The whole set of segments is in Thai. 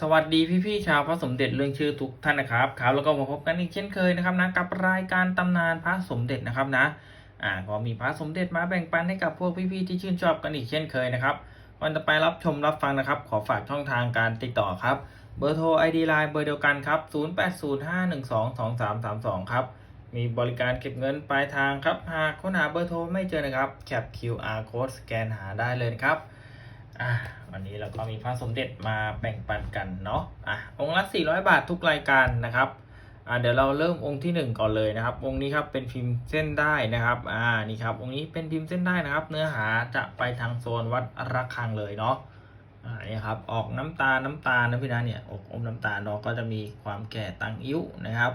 สวัสดีพี่ๆชาวพระสมเด็จเรื่องชื่อทุกท่านนะครับครับแล้วก็มาพบกันอีกเช่นเคยนะครับนะกับรายการตำนานพระสมเด็จนะครับนะอ่าก็มีพระสมเด็จมาแบ่งปันให้กับพวกพี่ๆที่ชื่นชอบกันอีกเช่นเคยนะครับวันต่อไปรับชมรับฟังนะครับ ขอฝากช่องทางการติดต่อครับ เบอร์โทร ID Line เบอร์เดียวกันครับ 0805122332 ครับมีบริการเก็บเงินปลายทางครับหากค้นหาเบอร์โทรไม่เจอนะครับแคป QR code สแกนหาได้เลยครับอะ วันนี้เราก็มีพระสมเด็จมาแบ่งปันกันเนาะอะองค์ละ 400 บาททุกรายการนะครับอะเดี๋ยวเราเริ่มองค์ที่ 1 ก่อนเลยนะครับ องค์นี้ครับเป็นพิมพ์เส้นได้นะครับอ่านี่ครับองค์นี้เป็นพิมพ์เส้นได้นะครับ เนื้อหาจะไปทางโซนวัดระฆังเลยเนาะอ่านี่ครับออกน้ำตาน้ำตาลนะพี่นะเนี่ยอกอมน้ำตาเนาะก็จะมีความแก่ตังอิ้วนะครับ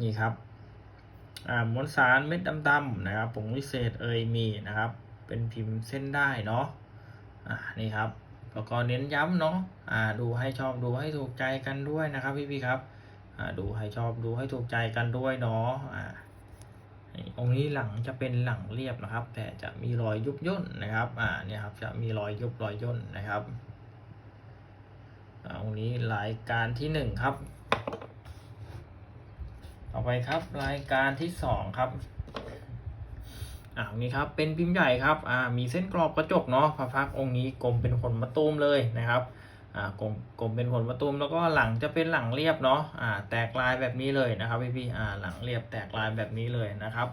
นี่ครับอ่ามวลสารเม็ดดำๆนะครับผงวิเศษเอยมีนะครับ เป็นพิมพ์เส้นได้เนาะอ่านี่ครับ แล้วก็เน้นย้ำเนาะอ่าดูให้ชอบดูให้ถูกใจกันด้วยนะครับพี่พี่ครับอ่าดูให้ชอบดูให้ถูกใจกันด้วยเนาะอ่าองค์นี้หลังจะเป็นหลังเรียบนะครับ แต่จะมีรอยยุบย่นนะครับอ่าเนี่ยครับจะมีรอยยุบรอยย่นนะครับอ่าองค์นี้รายการที่หนึ่งครับ ต่อไปครับรายการที่สองครับ อ่านี่ครับเป็นพิมพ์ใหญ่ครับอ่ามีเส้นกรอบกระจกเนาะพระพักองค์นี้กลมเป็นขนมะตูมเลยนะครับอ่ากลมกลมเป็นขนมะตูมแล้วก็หลังจะเป็นหลังเรียบเนาะอ่าแตกลายแบบนี้เลยนะครับพี่พี่อ่าหลังเรียบแตกลายแบบนี้เลยนะครับ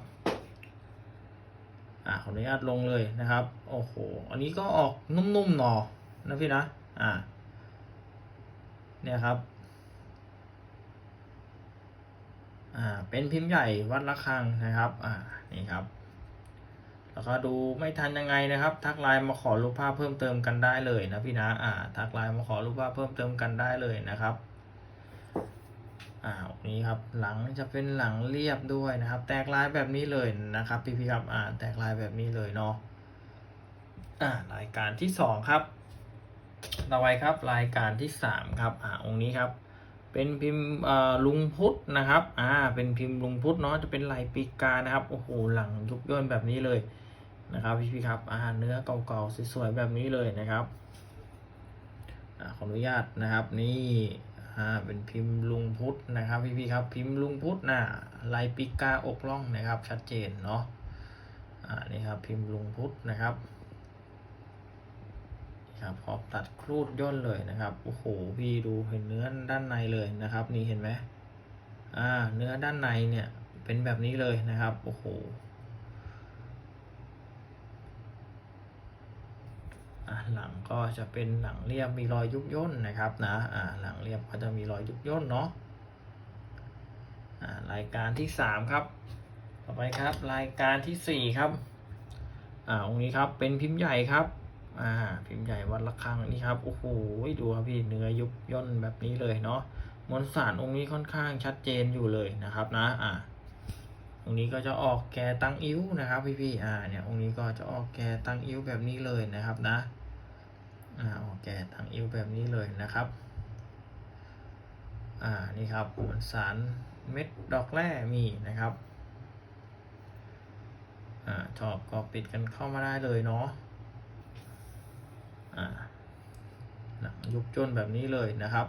อ่าขออนุญาตลงเลยนะครับโอ้โหอันนี้ก็ออกนุ่มๆหนอนะพี่นะอ่าเนี่ยครับอ่าเป็นพิมพ์ใหญ่วัดระฆังนะครับอ่านี่ครับ แล้วก็ดูไม่ทันยังไงนะครับ ทักไลน์มาขอรูปภาพเพิ่มเติมกันได้เลยนะพี่นะอ่าทักไลน์มาขอรูปภาพเพิ่มเติมกันได้เลยนะครับอ่านี้ครับหลังจะเป็นหลังเรียบด้วยนะครับ แตกลายแบบนี้เลยนะครับ พี่พี่ครับอ่าแตกลายแบบนี้เลยเนาะอ่ารายการที่สองครับต่อไปครับรายการที่สามครับอ่าองค์นี้ครับ เป็นพิมพ์อ่อลุงพุทธนะครับอ่าเป็นพิมพ์ลุงพุทธเนาะจะเป็นลายปีกานะครับโอ้โหหลังยุบย่นแบบนี้เลย นะครับพี่พี่ๆครับอ่ารเนื้อเก่าๆสวยๆแบบนี้เลยนะครับอขออนุญาตนะครับนี่เป็นพิมพ์ลุงพุทธนะครับพี่พี่ๆครับพิมพ์ลุงพุทธนะลายปีกาอกล่องนะครับ ชัดเจนเนาะอ่านี่ครับพิมพ์ลุงพุทธนะครับครับขอบตัดครูดย่นเลยนะครับโอ้โหพี่ดูเห็นเนื้อด้านในเลยนะครับ นี่เห็นไหมอ่าเนื้อด้านในเนี่ยเป็นแบบนี้เลยนะครับโอ้โหอ่า หลังก็จะเป็นหลังเรียบมีรอยยุบย่นนะครับนะอ่าหลังเรียบก็จะมีรอยยุบย่นเนาะอ่ารายการที่สามครับ ต่อไปครับรายการที่สี่ครับอ่าองค์นี้ครับเป็นพิมพ์ใหญ่ครับอ่าพิมพ์ใหญ่วัดระฆังนี่ครับโอ้โหดูครับพี่เนื้อยุบย่นแบบนี้เลยเนาะมวลสารองค์นี้ค่อนข้างชัดเจนอยู่เลยนะครับนะอ่าองนี้ก็จะออกแกตั้งอิ้วนะครับพี่พี่ๆอ่าเนี่ยองค์นี้ก็จะออกแกตั้งอิ้วแบบนี้เลยนะครับนะ อ่าออกแกตั้งอิวแบบนี้เลยนะครับ อ่านี่ครับมวลสารเม็ดดอกแร่มีนะครับอ่าชอบก็ปิดกันเข้ามาได้เลยเนาะอ่านังยุบจนแบบนี้เลยนะครับ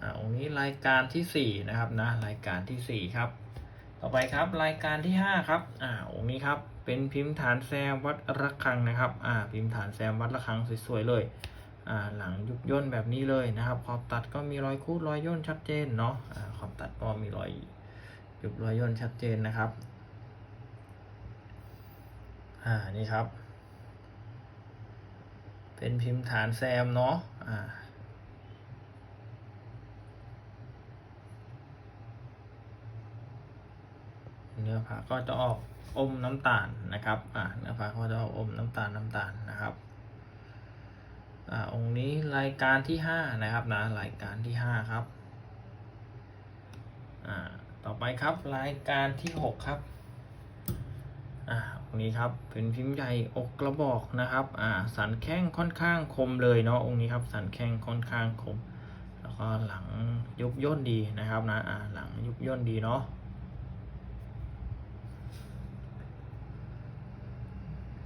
อ่าองค์นี้รายการที่สี่นะครับนะรายการที่สี่ครับ ต่อไปครับรายการที่ห้าครับอ่าองค์นี้ครับเป็นพิมพ์ฐานแซมวัดระฆังนะครับอ่าพิมพ์ฐานแซมวัดระฆังสวยๆเลยอ่าหลังยุบย่นแบบนี้เลยนะครับขอบตัดก็มีรอยคูดรอยย่นชัดเจนเนาะอ่าขอบตัดก็มีรอยยุบรอยย่นชัดเจนนะครับอ่านี่ครับ เป็นพิมพ์ฐานแซมเนาะอ่า นื้อผ้าก็จะออกอมน้ำตาลนะครับอ่าเนื้อผ้าก็จะออกอมน้ำตาลน้ำตาลนะครับอ่าองค์นี้รายการที่ห้านะครับนะรายการที่ห้าครับอ่าต่อไปครับรายการที่หกครับอ่าองค์นี้ครับเป็นพิมพ์ใหญ่อกกระบอกนะครับอ่าสันแข้งค่อนข้างคมเลยเนาะองค์นี้ครับสันแข้งค่อนข้างคม แล้วก็หลังยุบย่นดีนะครับนะอ่าหลังยุบย่นดีเนาะ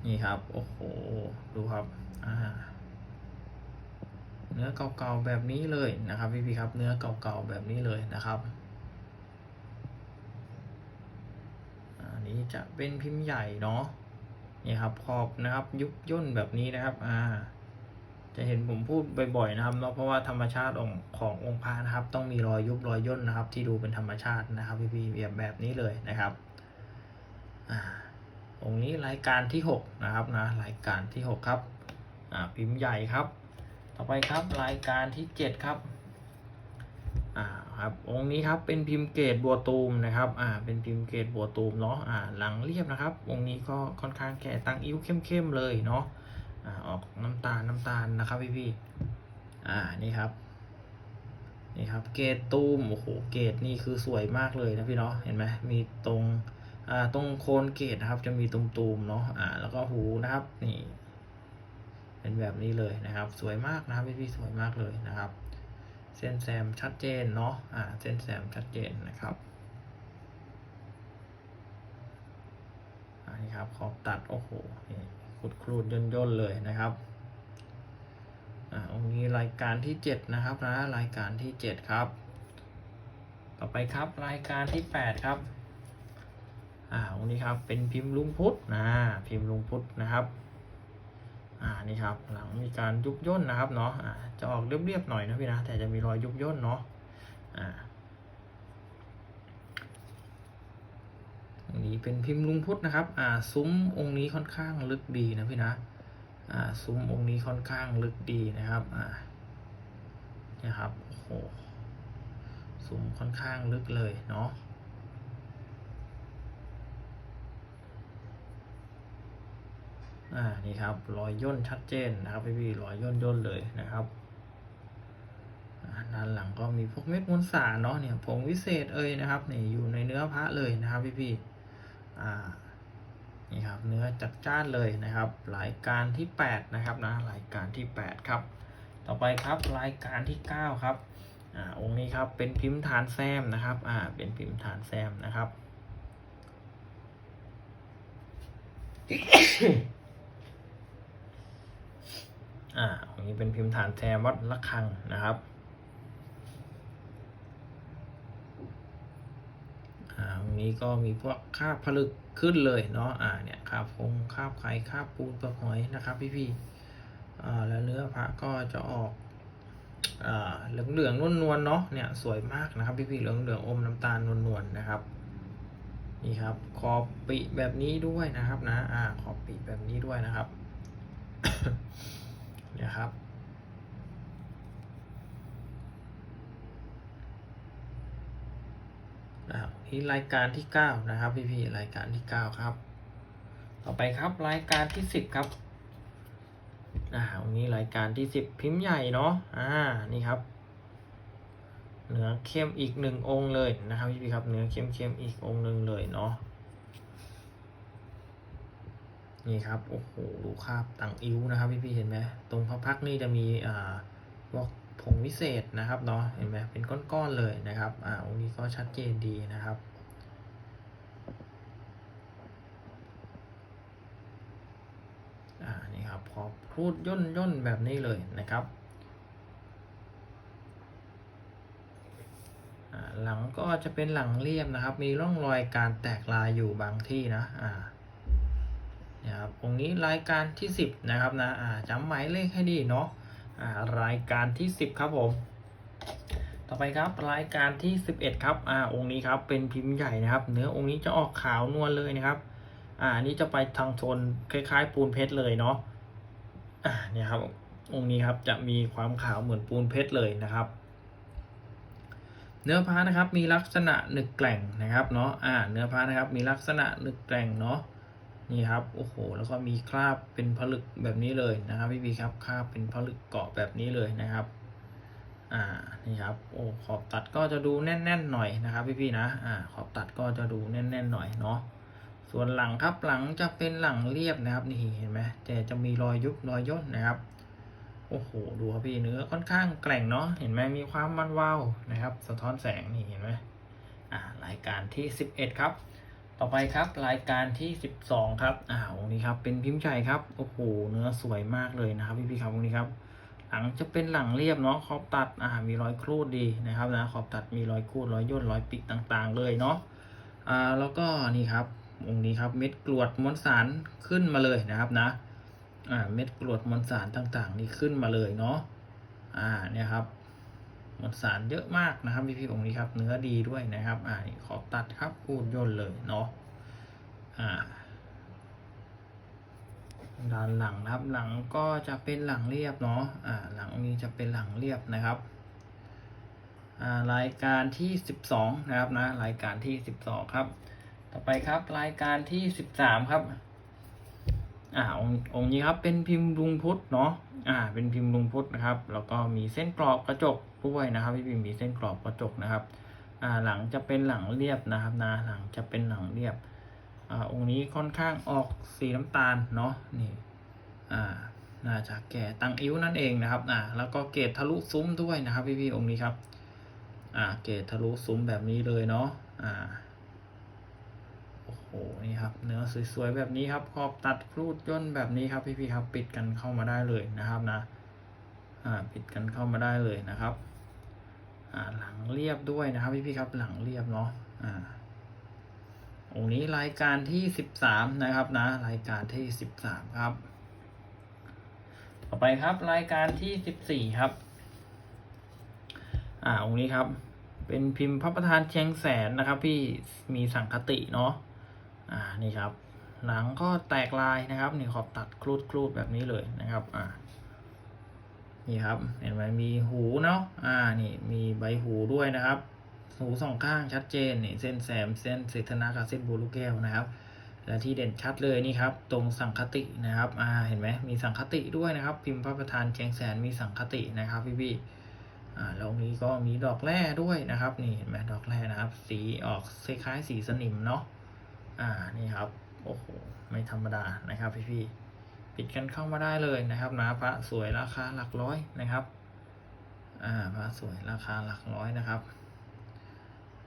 นี่ครับ โอ้โห ดูครับอ่าเนื้อเก่าๆแบบนี้เลยนะครับพี่พี่ๆครับ เนื้อเก่าๆแบบนี้เลยนะครับอันนี้จะเป็นพิมพ์ใหญ่เนาะนี่ครับขอบนะครับยุบย่นแบบนี้นะครับ อ่า จะเห็นผมพูดบ่อยๆนะครับเนาะเพราะว่าธรรมชาติของขององค์พระนะครับ ต้องมีรอยยุบรอยย่นนะครับ ที่ดูเป็นธรรมชาตินะครับ พี่พี่ๆแบบแบบนี้เลยนะครับ อ่า องค์นี้รายการที่หกนะครับนะรายการที่หกครับอ่าพิมพ์ใหญ่ครับ ต่อไปครับรายการที่เจ็ดครับอ่าครับองค์นี้ครับเป็นพิมพ์เกตบัวตูมนะครับอ่าเป็นพิมพ์เกตบัวตูมเนาะอ่าหลังเรียบนะครับองค์นี้ก็ค่อนข้างแก่ตั้งอิ้วเข้มๆเลยเนาะอ่าออกน้ำตาลน้ำตาลนะครับพี่พี่ๆอ่านี่ครับนี่ครับเกตตูมโอ้โหเกตนี่คือสวยมากเลยนะพี่เนาะเห็นไหมมีตรง ตรงโคนเกตนะครับ จะมีตุ่มๆเนาะอ่าแล้วก็หูนะครับนี่เป็นแบบนี้เลยนะครับ สวยมากนะครับพี่ๆสวยมากเลยนะครับ เส้นแซมชัดเจนเนาะอ่าเส้นแซมชัดเจนนะครับอันนี้ครับขอบตัดโอ้โหนี่ขุดครูดย่นย่นๆเลยนะครับอ่าองค์นี้รายการที่เจ็ดนะครับนะรายการที่เจ็ดครับ ต่อไปครับรายการที่แปดครับ อ่าองค์นี้ครับเป็นพิมพ์ลุงพุทธนะพิมพ์ลุงพุทธนะครับอ่านี่ครับหลังมีการยุบย่นนะครับเนาะอ่าจะออกเรียบๆหน่อยนะพี่นะแต่จะมีรอยยุบย่นเนาะอ่าอันนี้เป็นพิมพ์ลุงพุทธนะครับอ่าซุ้มองค์นี้ค่อนข้างลึกดีนะพี่นะอ่าซุ้มองค์นี้ค่อนข้างลึกดีนะครับอ่านี่ครับโอ้โหซุ้มค่อนข้างลึกเลยเนาะ อ่านี่ครับรอยย่นชัดเจนนะครับพี่พี่ๆรอยย่นย่นเลยนะครับด้านหลังก็มีพวกเม็ดมวลสารเนาะเนี่ยผงวิเศษเอ่ยนะครับนี่อยู่ในเนื้อพระเลยนะครับพี่พี่อ่านี่ครับเนื้อจัดจ้านเลยนะครับรายการที่แปดนะครับนะรายการที่แปดครับ ต่อไปครับรายการที่เก้าครับอ่าองค์นี้ครับเป็นพิมพ์ฐานแซมนะครับอ่าเป็นพิมพ์ฐานแซมนะครับ อ่าอันนี้เป็นพิมพ์ฐานแซมวัดละคังนะครับอ่าตรงนี้ก็มีพวกคาบผลึกขึ้นเลยเนาะอ่าเนี่ยคาบฟงคาบไข่คาบปูนปลือกหอยนะครับพี่พี่อ่าแล้วเนื้อพระก็จะออกอ่าเหลืองเหลืองนวลนวลเนาะเนี่ยสวยมากนะครับพี่พี่เหลืองเหลืองอมน้ำตาลนวลนวลนะครับนี่ครับขอบปิแบบนี้ด้วยนะครับนะอ่าขอบปิแบบนี้ด้วยนะครับ นะครับ นี่รายการที่เก้านะครับพี่พี่ๆรายการที่เก้าครับ ต่อไปครับรายการที่สิบครับอ่าวันนี้รายการที่สิบพิมพ์ใหญ่เนาะอ่านี่ครับ เนื้อเข้มอีกหนึ่งองค์เลยนะครับพี่พี่ๆครับเนื้อเข้มเข้มอีกองค์หนึ่งเลยเนาะ นี่ครับ โอ้โหดูคาบตังอิ้วนะครับพี่พี่ๆเห็นไหมตรงพระพักนี่จะมีอ่าพวกผงวิเศษนะครับเนาะเห็นไหมเป็นก้อนๆเลยนะครับอ่าองค์นี้ก็ชัดเจนดีนะครับอ่านี่ครับพอครูดย่นย่นแบบนี้เลยนะครับหลังก็จะเป็นหลังเรียบนะครับ มีร่องรอยการแตกลายอยู่บางที่นะอ่า นี่ยครับองนี้รายการที่สิบนะครับนะจำหมายเลขให้ดีเนาะรายการที่สิบครับผม ต่อไปครับรายการที่สิบเอ็ดครับอ่าองค์นี้ครับเป็นพิมพ์ใหญ่นะครับ เนื้อองค์นี้จะออกขาวนวลเลยนะครับอ่านนี้จะไปทางโซนคล้ายๆ ปูนเพชรเลยเนาะอ่าเนี่ยครับองค์นี้ครับจะมีความขาวเหมือนปูนเพชรเลยนะครับ เนื้อผ้านะครับมีลักษณะหนึกแกร่งนะครับเนาะอ่าเนื้อผ้านะครับมีลักษณะหนึกแกร่งเนาะ นี่ครับโอ้โหแล้วก็มีคราบเป็นผลึกแบบนี้เลยนะครับพี่พีครับคราบเป็นผลึกเกาะแบบนี้เลยนะครับอ่านี่ครับโอ้ขอบตัดก็จะดูแน่นๆหน่อยนะครับพี่ๆนะอ่าขอบตัดก็จะดูแน่นๆหน่อยเนาะส่วนหลังครับหลังจะเป็นหลังเรียบนะครับนี่เห็นไหมแต่จะมีรอยยุบรอยย่นนะครับโอ้โหดูครับพี่เนื้อค่อนข้างแกร่งเนาะเห็นไหมมีความมันวาวนะครับ สะท้อนแสงนี่เห็นไหมอ่ารายการที่สิบเอ็ดครับ ต่อไปครับรายการที่สิบสองครับอ่าองนี้ครับเป็นพิมพ์ใหญ่ครับโอ้โหเนื้อสวยมากเลยนะครับพี่พี่ๆครับองนี้ครับ หลังจะเป็นหลังเรียบเนาะขอบตัดอ่ามีรอยครูดดีนะครับนะขอบตัดมีรอยครูดรอยย่นรอยปิกต่างๆ เลยเนาะอ่าแล้วก็นี่ครับองนี้ครับเม็ดกรวดมวลสารขึ้นมาเลยนะครับนะอ่าเม็ดกรวดมวลสารต่างๆ นี่ขึ้นมาเลยเนาะอ่าเนี่ยครับ มวลสารเยอะมากนะครับพี่ๆองค์นี้ครับ เนื้อดีด้วยนะครับ อ่านี่ขอตัดครับครูดย่นเลยเนาะอ่าด้านหลังนะครับหลังก็จะเป็นหลังเรียบเนาะอ่าหลังนี้จะเป็นหลังเรียบนะครับอ่ารายการที่ 12 นะครับนะรายการที่ 12 ครับ ต่อไปครับรายการที่ 13 ครับอ่าองค์องค์นี้ครับเป็นพิมพ์ลุงพุทธเนาะอ่าเป็นพิมพ์ลุงพุทธนะครับ แล้วก็มีเส้นกรอบกระจก ด้วยนะครับพี่พิมพ์มีเส้นกรอบกระจกนะครับหลังจะเป็นหลังเรียบนะครับนะหลังจะเป็นหลังเรียบอองค์นี้ค่อนข้างออกสีน้ำตาลเนาะนี่อ่าน่าจะแก่ตังอิ้วนั่นเองนะครับอ่าแล้วก็เกรดทะลุซุ้มด้วยนะครับพี่ๆองค์นี้ครับอ่าเกรดทะลุซุ้มแบบนี้เลยเนาะอ่าโอ้โหนี่ครับ เนื้อสวยๆแบบนี้ครับขอบตัดครูดย่นแบบนี้ครับพี่ๆครับ ปิดกันเข้ามาได้เลยนะครับนะอ่าปิดกันเข้ามาได้เลยนะครับ หลังเรียบด้วยนะครับพี่ๆครับหลังเรียบเนาะอ่าองนี้รายการที่สิบสามนะครับนะ รายการที่สิบสามครับ ต่อไปครับรายการที่สิบสี่ครับ อ่าองนี้ครับ เป็นพิมพ์พระประธานเชียงแสนนะครับ พี่มีสังคติเนาะอ่านี่ครับ หลังก็แตกลายนะครับนี่ขอบตัดครูดครูดแบบนี้เลยนะครับ อ่า นี่ครับเห็นไหมมีหูเนาะอ่านี่มีใบหูด้วยนะครับ หูสองข้างชัดเจนนี่เส้นแสมเส้นเศรษฐนากับเส้นบูลูกแก้วนะครับ และที่เด่นชัดเลยนี่ครับ ตรงสังคตินะครับอ่าเห็นไหมมีสังคติด้วยนะครับ พิมพ์พระประธานเชียงแสนมีสังคตินะครับพี่พี่อ่าแล้วนี้ก็มีดอกแร่ด้วยนะครับนี่เห็นไหมดอกแร่นะครับ สีออกคล้ายๆสีสนิมเนาะอ่านี่ครับโอ้โหไม่ธรรมดานะครับพี่พี่ ปิดกันเข้ามาได้เลยนะครับนะพระสวยราคาหลักร้อยนะครับอ่าพระสวยราคาหลักร้อยนะครับ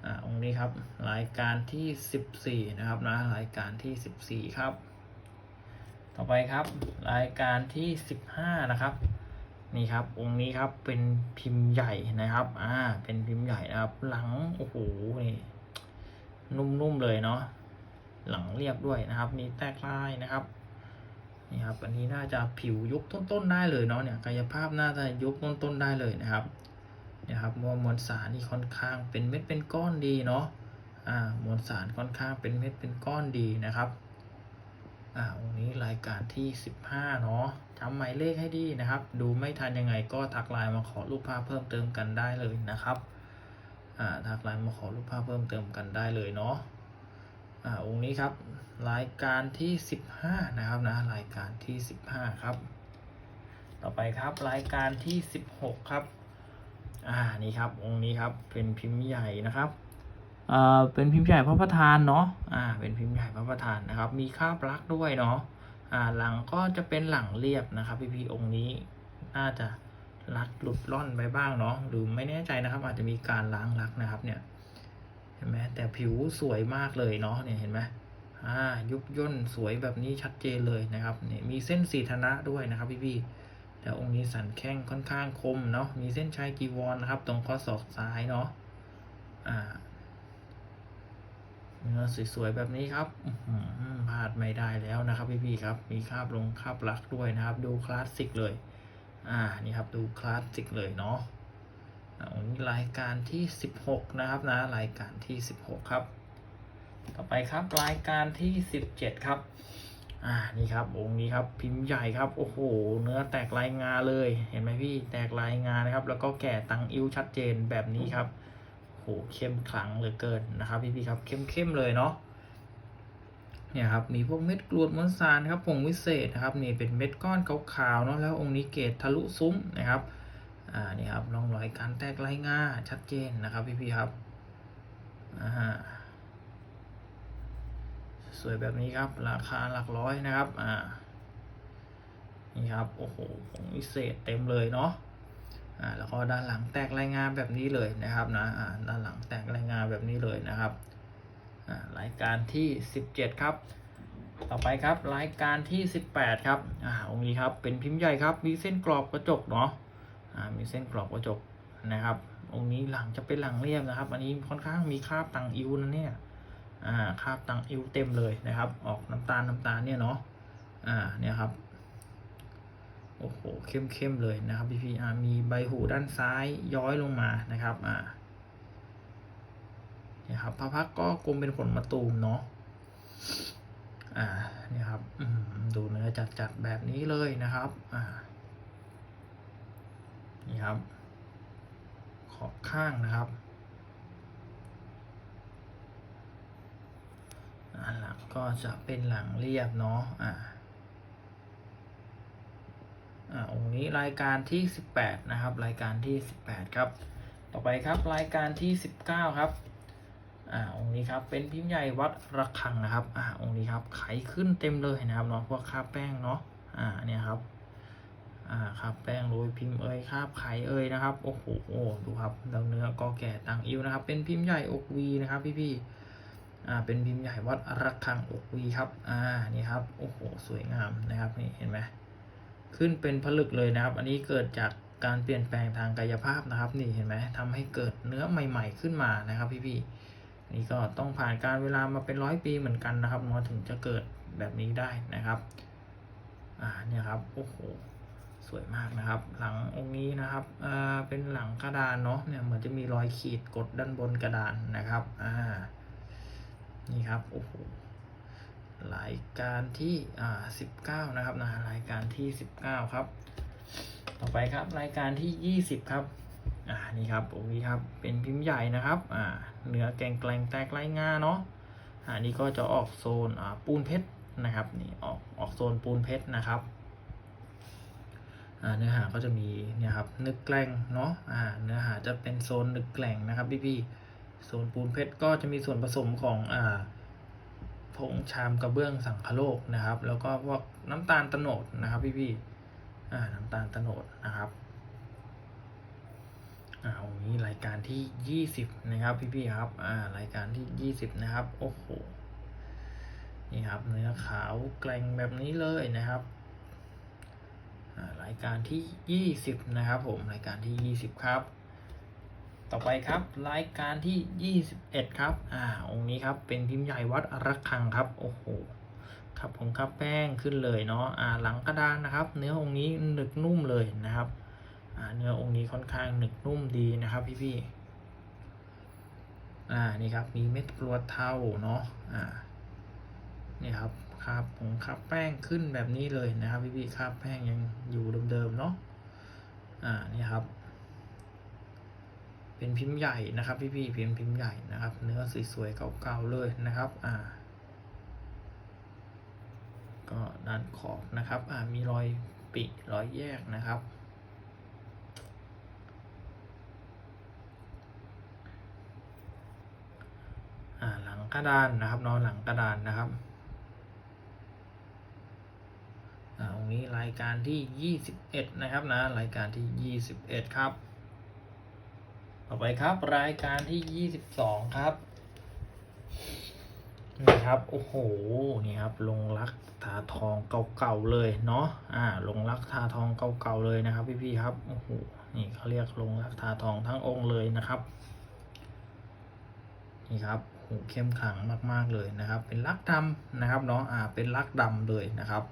อ่าองค์นี้ครับรายการที่สิบสี่นะครับนะรายการที่สิบสี่ครับ ต่อไปครับรายการที่สิบห้านะครับนี่ครับองค์นี้ครับเป็นพิมพ์ใหญ่นะครับอ่าเป็นพิมพ์ใหญ่นะครับ หลังโอ้โหนี่นุ่มๆเลยเนาะหลังเรียบด้วยนะครับมีแตกลายนะครับ นี่ครับอันนี้น่าจะผิวยุบต้นๆได้เลยเนาะเนี่ยกายภาพน่าจะยุบต้นๆได้เลยนะครับนะครับมวลมวลสารนี่ค่อนข้างเป็นเม็ดเป็นก้อนดีเนาะอ่ามวลสารค่อนข้างเป็นเม็ดเป็นก้อนดีนะครับอ่าวันนี้รายการที่สิบห้าเนาะจำหมายเลขให้ดีนะครับ ดูไม่ทันยังไงก็ทักไลน์มาขอรูปภาพเพิ่มเติมกันได้เลยนะครับอ่าทักไลน์มาขอรูปภาพเพิ่มเติมกันได้เลยเนาะ อ่าองค์นี้ครับรายการที่สิบห้านะครับนะรายการที่สิบห้าครับ ต่อไปครับรายการที่สิบหกครับอ่านี่ครับองค์นี้ครับเป็นพิมพ์ใหญ่นะครับเอ่อเป็นพิมพ์ใหญ่พระประธานเนาะอ่าเป็นพิมพ์ใหญ่พระประธานนะครับ มีคราบลักด้วยเนาะอ่าหลังก็จะเป็นหลังเรียบนะครับพี่พี่ๆองค์นี้น่าจะลักหลุดล่อนไปบ้างเนาะหรือไม่แน่ใจนะครับ อาจจะมีการล้างลักนะครับเนี่ย ห็นไหมแต่ผิวสวยมากเลยเนาะเนี่ยเห็นไหมอ่ายุบย่นสวยแบบนี้ชัดเจนเลยนะครับเนี่ยมีเส้นสีธนะด้วยนะครับพี่พี่ๆแล้วองค์นี้สันแข้งค่อนข้างคมเนาะมีเส้นชัยจีวรนะครับ ตรงข้อศอกซ้ายเนาะอ่าเนื้อสวยๆแบบนี้ครับพลาดไม่ได้แล้วนะครับพี่ๆครับ มีคาบลงคาบลักด้วยนะครับ ดูคลาสสิกเลย อ่า นี่ครับ ดูคลาสสิกเลยเนาะ รายการที่สิบหกนะครับนะรายการที่สิบหกครับ ต่อไปครับรายการที่สิบเจ็ดครับอ่านี่ครับองค์นี้ครับพิมพ์ใหญ่ครับโอ้โห เนื้อแตกลายงาเลยเห็นไหมพี่แตกลายงานะครับ แล้วก็แก่ตังอิ้วชัดเจนแบบนี้ครับโอ้โหเข้มขลังเหลือเกินนะครับพี่พี่ๆครับเข้มเข้มๆเลยเนาะเนี่ยครับมีพวกเม็ดกรวดมวลสารครับผงวิเศษนะครับนี่เป็นเม็ดก้อนขาวๆเนาะแล้วองค์นี้เกตทะลุซุ้มนะครับ อ่านี่ครับร่องรอยการแตกลายงาชัดเจนนะครับพี่พี่ครับอ่าสวยแบบนี้ครับ ราคาหลักร้อยนะครับอ่านี่ครับโอ้โหของวิเศษเต็มเลยเนาะอ่าแล้วก็ด้านหลังแตกรายงานแบบนี้เลยนะครับนะอ่าด้านหลังแตกรายงานแบบนี้เลยนะครับอ่ารายการที่สิบเจ็ดครับต่อไปครับรายการที่สิบแปดครับอ่าองค์นี้ครับเป็นพิมพ์ใหญ่ครับมีเส้นกรอบกระจกเนาะ มีเส้นกรอบกระจกนะครับ องค์นี้หลังจะเป็นหลังเรียบนะครับ อันนี้ค่อนข้างมีคราบตังอิวนะเนี่ยคราบตังอิวเต็มเลยนะครับ ออกน้ำตาลน้ำตาลเนี่ยเนาะอ่าเนี่ยครับโอ้โหเข้มเข้มเลยนะครับพี่พี่อ่ามีใบหูด้านซ้ายย้อยลงมานะครับอ่าเนี่ยครับพระพักก็กลมเป็นขนมะตูมเนาะอ่าเนี่ยครับดูเนื้อจัดๆแบบนี้เลยนะครับ อ่า นี่ครับ ขอบข้างนะครับหลังก็จะเป็นหลังเรียบเนาะอ่าอ่าองค์นี้รายการที่สิบแปดนะครับ รายการที่สิบแปดครับ ต่อไปครับรายการที่สิบเก้าครับอ่าองค์นี้ครับเป็นพิมพ์ใหญ่วัดระฆังนะครับอ่าองค์นี้ครับไขขึ้นเต็มเลยนะครับเนาะพวกคาแป้งเนาะอ่าเนี่ยครับ อ่าคราบแป้งโรยพิมพ์เอ่ยคราบไข่เอ่ยนะครับโอ้โหโอ้ดูครับดาวเนื้อก็แก่ตังอิวนะครับ เป็นพิมพ์ใหญ่อกวีนะครับพี่พี่อ่าเป็นพิมพ์ใหญ่วัดระฆังอกวีครับอ่านี่ครับโอ้โหสวยงามนะครับนี่เห็นไหมขึ้นเป็นผลึกเลยนะครับ อันนี้เกิดจากการเปลี่ยนแปลงทางกายภาพนะครับ นี่เห็นไหมทำให้เกิดเนื้อใหม่ ๆ ขึ้นมานะครับ พี่ๆนี่ก็ต้องผ่านการเวลามาเป็นร้อยปีเหมือนกันนะครับเนาถึงจะเกิดแบบนี้ได้นะครับ อ่าเนี่ยครับโอ้โห สวยมากนะครับ หลังองค์นี้นะครับอ่าเป็นหลังกระดานเนาะเนี่ยเหมือนจะมีรอยขีดกดด้านบนกระดานนะครับอ่านี่ครับโอ้โหรายการที่อ่าสิบเก้านะครับนะรายการที่สิบเก้าครับ ต่อไปครับรายการที่ยี่สิบครับอ่านี่ครับองค์นี้ครับเป็นพิมพ์ใหญ่นะครับอ่าเนื้อแกงแกลงแตกไร้งาเนาะอ่านี่ก็จะออกโซนอ่าปูนเพชรนะครับนี่ออกออกโซนปูนเพชรนะครับ เนื้อหาก็จะมีเนี่ยครับนึกแกล้งเนาะเนื้อหาจะเป็นโซนนึกแกล้งนะครับพี่ๆโซนปูนเพชรก็จะมีส่วนผสมของอ่าผงชามกระเบื้องสังคโลกนะครับ แล้วก็พวกน้ำตาลโตโนดนะครับพี่ๆอ่าน้ำตาลโตโนดนะครับอ่าวันนี้รายการที่ยี่สิบนะครับพี่ๆครับอ่ารายการที่ยี่สิบนะครับโอ้โหนี่ครับเนื้อขาวแกร่งแบบนี้เลยนะครับ รายการที่ยี่สิบนะครับผมรายการที่ยี่สิบครับ ต่อไปครับรายการที่ยี่สิบเอ็ดครับอ่าองค์นี้ครับเป็นพิมพ์ใหญ่วัดระฆังครับโอ้โหครับผมครับแป้งขึ้นเลยเนาะอ่าหลังกระดานนะครับ เนื้อองค์นี้หนึกนุ่มเลยนะครับอ่าเนื้อองค์นี้ค่อนข้างหนึกนุ่มดีนะครับพี่พี่ๆอ่านี่ครับมีเม็ดกรวดเท่าเนาะอ่านี่ครับ คราบผงคราบแป้งขึ้นแบบนี้เลยนะครับพี่พี่ๆคราบแป้งยังอยู่เดิมๆเนาะอ่านี่ครับ เป็นพิมพ์ใหญ่นะครับพี่พี่ๆเป็นพิมพ์ใหญ่นะครับ เนื้อสวยๆเก่าๆเลยนะครับ อ่า ก็ด้านขอบนะครับ อ่ามีรอยปิรอยแยกนะครับอ่าหลังกระดานนะครับนอนหลังกระดานนะครับ อ่าตรงนี้รายการที่ยี่สิบเอ็ดนะครับนะรายการที่ยี่สิบเอ็ดครับ ต่อไปครับรายการที่ยี่สิบสองครับนี่ครับโอ้โหนี่ครับลงรักทาทองเก่าๆเลยเนาะอ่าลงรักทาทองเก่าๆเลยนะครับ พี่ๆครับโอ้โหนี่เขาเรียกลงรักทาทองทั้งองค์เลยนะครับนี่ครับโหเข้มขลังมากๆเลยนะครับ เป็นลักดำนะครับเนาะอ่าเป็นลักดำเลยนะครับ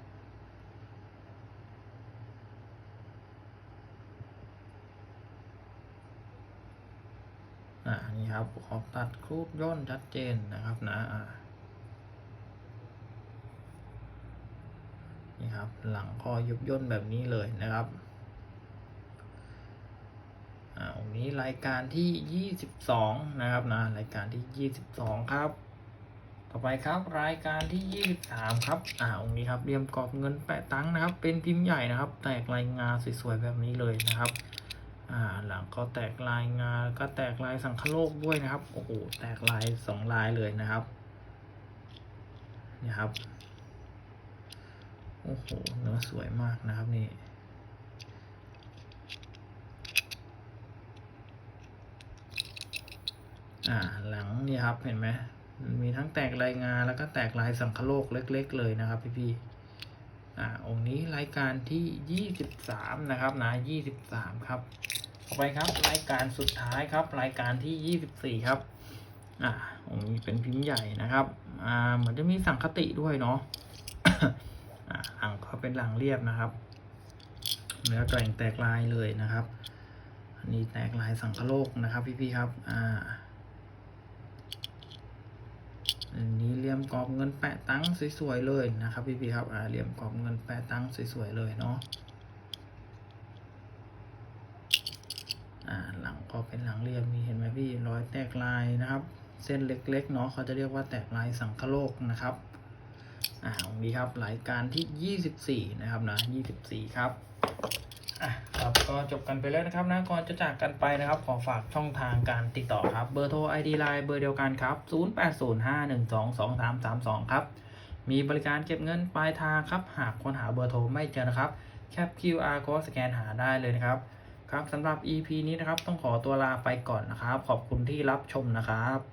อ่านี่ครับขอตัดครูดย่นชัดเจนนะครับนะอ่านี่ครับหลังก็ยุบย่นแบบนี้เลยนะครับอ่าวันนี้รายการที่ยี่สิบสองนะครับนะรายการที่ยี่สิบสองครับ ต่อไปครับรายการที่ยี่สิบสามครับอ่าองค์นี้ครับเรียมกรอบเงินแปะตังค์นะครับ เป็นพิมพ์ใหญ่นะครับ แตกลายงาสวยๆแบบนี้เลยนะครับ อ่าหลังก็แตกลายงาก็แตกลายสังคโลกด้วยนะครับโอ้โหแตกลายสองลายเลยนะครับนี่ครับโอ้โหเนื้อสวยมากนะครับนี่อ่าหลังนี่ครับเห็นไหมมีทั้งแตกลายงาแล้วก็แตกลายสังคโลกเล็ก ๆ เลยนะครับพี่ๆอ่าองค์นี้รายการที่ยี่สิบสามนะครับนะยี่สิบสามครับ ไปครับ รายการสุดท้ายครับ รายการที่ยี่สิบสี่ครับ อ่าองค์นี้เป็นพิมพ์ใหญ่นะครับอ่าเหมือนจะมีสังคติด้วยเนาะอ่าหลังเขาเป็นหลังเรียบนะครับเนื้อแกร่งแตกลายเลยนะครับอันนี้แตกลายสังคโลกนะครับ พี่ๆครับ อ่าอันนี้เหลี่ยมกรอบเงินแปะตังสวยๆเลยนะครับ พี่ๆครับ อ่าเหลี่ยมกรอบเงินแปะตังสวยๆเลยเนาะ อ่า หลังก็เป็นหลังเรียบมีเห็นไหมพี่รอยแตกลายนะครับ เส้นเล็กๆเนาะเขาจะเรียกว่าแตกลายสังคโลกนะครับอ่าองค์นี้ครับรายการที่ 24 นะครับนะ 24 ครับอะครับก็จบกันไปแล้วนะครับนะก่อนจะจากกันไปนะครับ ขอฝากช่องทางการติดต่อครับเบอร์โทร ID Line เบอร์เดียวกันครับ 0805122332 ครับ มีบริการเก็บเงินปลายทางครับ หากค้นหาเบอร์โทรไม่เจอนะครับ แคป QR code สแกนหาได้เลยนะครับ ครับสำหรับ EP นี้นะครับต้องขอตัวลาไปก่อนนะครับ ขอบคุณที่รับชมนะครับ